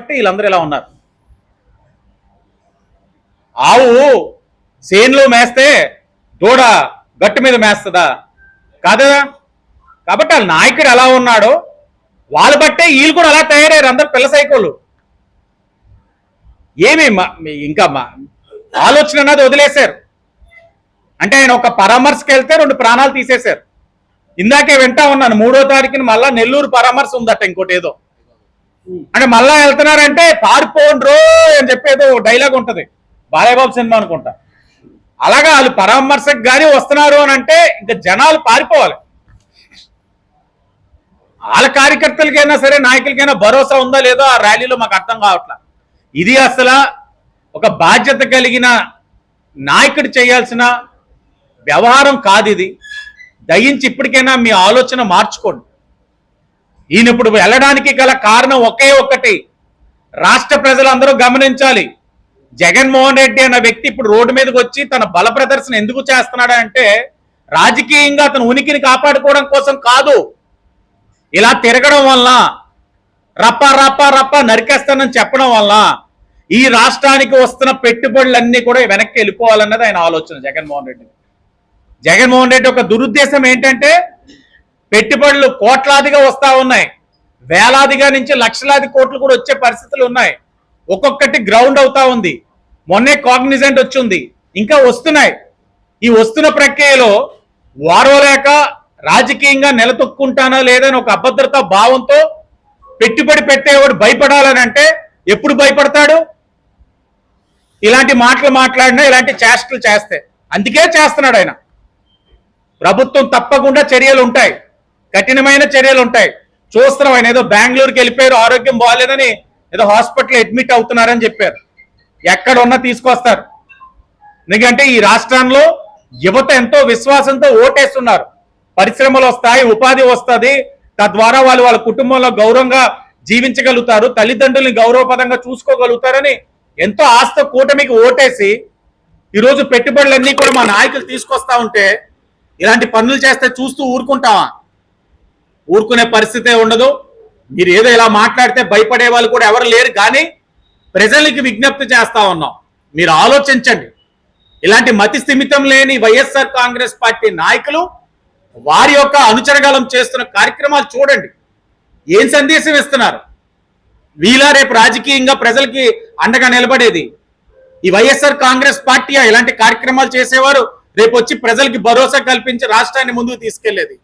బట్టి వీళ్ళందరూ ఇలా ఉన్నారు. ఆవు సేన్లో మేస్తే దూడ గట్టు మీద మేస్తుందా? కాదా కాబట్టి వాళ్ళ నాయకుడు ఎలా ఉన్నాడో వాళ్ళు బట్టే వీళ్ళు కూడా అలా తయారయ్యారు అందరు పిల్ల సైకోలు ఏమి ఇంకా ఆలోచన అన్నది వదిలేశారు. అంటే ఆయన ఒక పరామర్శకి వెళ్తే రెండు ప్రాణాలు తీసేశారు. ఇందాకే వింటా ఉన్నాను మూడో తారీఖున మళ్ళా నెల్లూరు పరామర్శ ఉందట ఇంకోటి ఏదో. అంటే మళ్ళా వెళ్తున్నారంటే పారిపోండ్రో అని చెప్పేదో డైలాగ్ ఉంటది. బాలయ్యబాబు సినిమా అనుకుంటా. అలాగా వాళ్ళు పరామర్శకు కానీ వస్తున్నారు అని అంటే ఇంకా జనాలు పారిపోవాలి. వాళ్ళ కార్యకర్తలకైనా సరే నాయకులకైనా భరోసా ఉందా లేదో ఆ ర్యాలీలో మాకు అర్థం కావట్లా. ఇది అసలు ఒక బాధ్యత కలిగిన నాయకుడు చేయాల్సిన వ్యవహారం కాదు ఇది. దయించి ఇప్పటికైనా మీ ఆలోచన మార్చుకోండి. ఈయన ఇప్పుడు వెళ్ళడానికి గల కారణం ఒకే ఒక్కటి. రాష్ట్ర ప్రజలందరూ గమనించాలి. జగన్మోహన్ రెడ్డి అన్న వ్యక్తి ఇప్పుడు రోడ్డు మీదకి వచ్చి తన బల ప్రదర్శన ఎందుకు చేస్తున్నాడు అంటే రాజకీయంగా అతను ఉనికిని కాపాడుకోవడం కోసం కాదు. ఇలా తిరగడం వల్ల రప్ప రప్ప రప్ప నరికేస్తానని చెప్పడం వల్ల ఈ రాష్ట్రానికి వస్తున్న పెట్టుబడులన్నీ కూడా వెనక్కి వెళ్ళిపోవాలన్నది ఆయన ఆలోచన జగన్మోహన్ రెడ్డి. జగన్మోహన్ రెడ్డి ఒక దురుద్దేశం ఏంటంటే పెట్టుబడులు కోట్లాదిగా వస్తూ ఉన్నాయి. వేలాదిగా నుంచి లక్షలాది కోట్లు కూడా వచ్చే పరిస్థితులు ఉన్నాయి. ఒక్కొక్కటి గ్రౌండ్ అవుతా ఉంది. మొన్నే కాగ్నిజెంట్ వచ్చింది. ఇంకా వస్తున్నాయి. ఈ వస్తున్న ప్రక్రియలో వారవలేక రాజకీయంగా నిలతొక్కుంటానా లేదని ఒక అభద్రత భావంతో పెట్టుబడి పెట్టేవాడు భయపడాలని అంటే ఎప్పుడు భయపడతాడు? ఇలాంటి మాటలు మాట్లాడినా ఇలాంటి చేష్టలు చేస్తే. అందుకే చేస్తున్నాడు ఆయన. ప్రభుత్వం తప్పకుండా చర్యలు ఉంటాయి. కఠినమైన చర్యలు ఉంటాయి. చూస్తున్నాం ఆయన ఏదో బెంగళూరుకి వెళ్ళిపోయారు ఆరోగ్యం బాగాలేదని ఏదో హాస్పిటల్ అడ్మిట్ అవుతున్నారని చెప్పారు. ఎక్కడ ఉన్నా తీసుకొస్తారు. ఎందుకంటే ఈ రాష్ట్రంలో యువత ఎంతో విశ్వాసంతో ఓటేస్తున్నారు. పరిశ్రమలు వస్తాయి ఉపాధి వస్తుంది. తద్వారా వాళ్ళు వాళ్ళ కుటుంబంలో గౌరవంగా జీవించగలుగుతారు తల్లిదండ్రుల్ని గౌరవపదంగా చూసుకోగలుగుతారని ఎంతో ఆస్త కూటమికి ఓటేసి ఈరోజు పెట్టుబడులన్నీ కూడా మా నాయకులు తీసుకొస్తా ఉంటే ఇలాంటి పనులు చేస్తే చూస్తూ ఊరుకుంటావా ఊరుకునే పరిస్థితే ఉండదు. మీరు ఏదో ఇలా మాట్లాడితే భయపడే వాళ్ళు కూడా ఎవరు లేరు. కానీ ప్రజలకి విజ్ఞప్తి చేస్తా ఉన్నాం. మీరు ఆలోచించండి. ఇలాంటి మతి స్థిమితం లేని వైఎస్ఆర్ కాంగ్రెస్ పార్టీ నాయకులు వారి యొక్క అనుచరగాలం చేస్తున్న కార్యక్రమాలు చూడండి. ఏం సందేశం ఇస్తున్నారు? వీళ్ళ రేపు రాజకీయంగా ప్రజలకి అండగా నిలబడేది. ఈ వైఎస్ఆర్ కాంగ్రెస్ పార్టీ ఇలాంటి కార్యక్రమాలు చేసేవారు? రేపు వచ్చి ప్రజలకి భరోసా కల్పించి రాష్ట్రాన్ని ముందుకు తీసుకెళ్ళేది.